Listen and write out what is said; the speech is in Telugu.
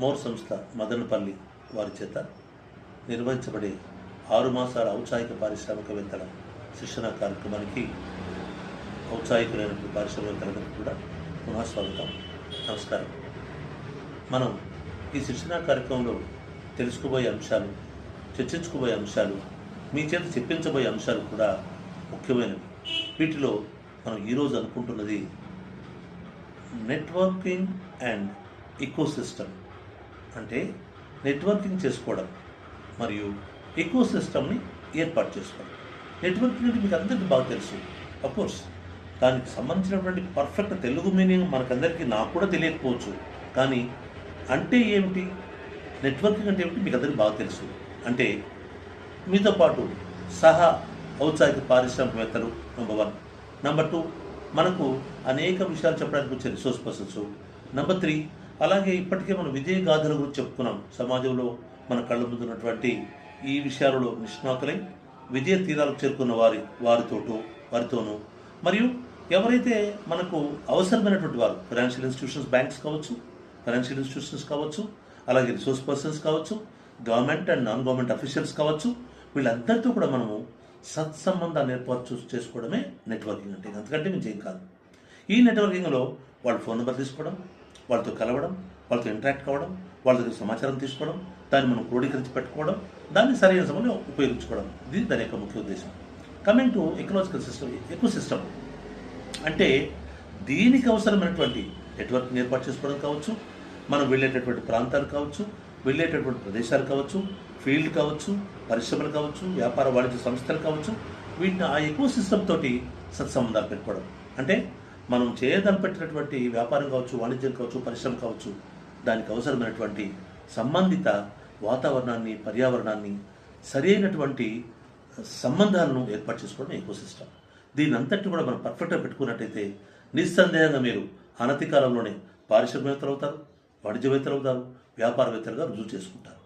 మోర్ సంస్థ మదనపల్లి వారి చేత నిర్వహించబడే ఆరు మాసాల ఔత్సాహిక పారిశ్రామికవేత్తల శిక్షణ కార్యక్రమానికి ఔత్సాహికులైనటువంటి పారిశ్రామికవేత్తలకు కూడా పునఃస్వాగతం. నమస్కారం. మనం ఈ శిక్షణ కార్యక్రమంలో తెలుసుకోబోయే అంశాలు చర్చించుకోబోయే అంశాలు మీ చేత చెప్పించబోయే అంశాలు కూడా ముఖ్యమైనవి. వీటిలో మనం ఈరోజు అనుకుంటున్నది నెట్వర్కింగ్ అండ్ ఇకోసిస్టమ్ అంటే నెట్వర్కింగ్ చేసుకోవడం మరియు ఎకో సిస్టమ్ని ఏర్పాటు చేసుకోవడం. నెట్వర్కింగ్ అంటే మీకు అందరికీ బాగా తెలుసు. అఫ్కోర్స్ దానికి సంబంధించినటువంటి పర్ఫెక్ట్ తెలుగు మీనింగ్ మనకందరికీ నాకు కూడా తెలియకపోవచ్చు. కానీ అంటే ఏమిటి? నెట్వర్కింగ్ అంటే ఏమిటి? మీకు అందరికీ బాగా తెలుసు. అంటే మీతో పాటు సహా ఔత్సాహిక పారిశ్రామికవేత్తలు నెంబర్ వన్ నెంబర్ టూ మనకు అనేక విషయాలు చెప్పడానికి వచ్చే రిసోర్స్ పర్సన్స్ నెంబర్ త్రీ అలాగే ఇప్పటికే మనం విజయ గాథల గురించి చెప్పుకున్నాం. సమాజంలో మన కళ్ళ ముందు ఉన్నటువంటి ఈ విషయాలలో నిష్ణాతులై విజయ తీరాలకు చేరుకున్న వారి వారితోటూ వారితోనూ. మరియు ఎవరైతే మనకు అవసరమైనటువంటి వారు ఫైనాన్షియల్ ఇన్స్టిట్యూషన్స్ బ్యాంక్స్ కావచ్చు ఫైనాన్షియల్ ఇన్స్టిట్యూషన్స్ కావచ్చు అలాగే రిసోర్స్ పర్సన్స్ కావచ్చు government and non government officials కావచ్చు వీళ్ళందరితో కూడా మనము సత్సంబంధాన్ని ఏర్పాటు చేసుకోవడమే నెట్వర్కింగ్ అంటే. అంతకంటే మేము చేయం కాదు. ఈ నెట్వర్కింగ్లో వాళ్ళ ఫోన్ నెంబర్ తీసుకోవడం వాళ్ళతో కలవడం వాళ్ళతో ఇంటరాక్ట్ కావడం వాళ్ళ దగ్గర సమాచారం తీసుకోవడం దాన్ని మనం క్రోడీకరించి పెట్టుకోవడం దాన్ని సరైన సమయంలో ఉపయోగించుకోవడం. ఇది దాని యొక్క ముఖ్య ఉద్దేశం. Coming to ecological system ecosystem అంటే దీనికి అవసరమైనటువంటి నెట్వర్క్ని ఏర్పాటు చేసుకోవడం కావచ్చు మనం వెళ్ళేటటువంటి ప్రాంతాలు కావచ్చు వెళ్ళేటటువంటి ప్రదేశాలు కావచ్చు ఫీల్డ్ కావచ్చు పరిశ్రమలు కావచ్చు వ్యాపార వాణిజ్య సంస్థలు కావచ్చు వీటిని ఆ ఎకో సిస్టమ్ తోటి సత్సంబంధాలు పెట్టుకోవడం. అంటే మనం చేయదలపెట్టినటువంటి వ్యాపారం కావచ్చు వాణిజ్యం కావచ్చు పరిశ్రమ కావచ్చు దానికి అవసరమైనటువంటి సంబంధిత వాతావరణాన్ని పర్యావరణాన్ని సరైనటువంటి సంబంధాలను ఏర్పాటు చేసుకోవడం ఎకో సిస్టమ్ దీని అంతటి కూడా మనం పర్ఫెక్ట్గా పెట్టుకున్నట్టయితే నిస్సందేహంగా మీరు అనతి కాలంలోనే పారిశ్రామికవేత్తలు అవుతారు వాణిజ్యవేత్తలు అవుతారు వ్యాపారవేత్తలుగా రుజువు చేసుకుంటారు.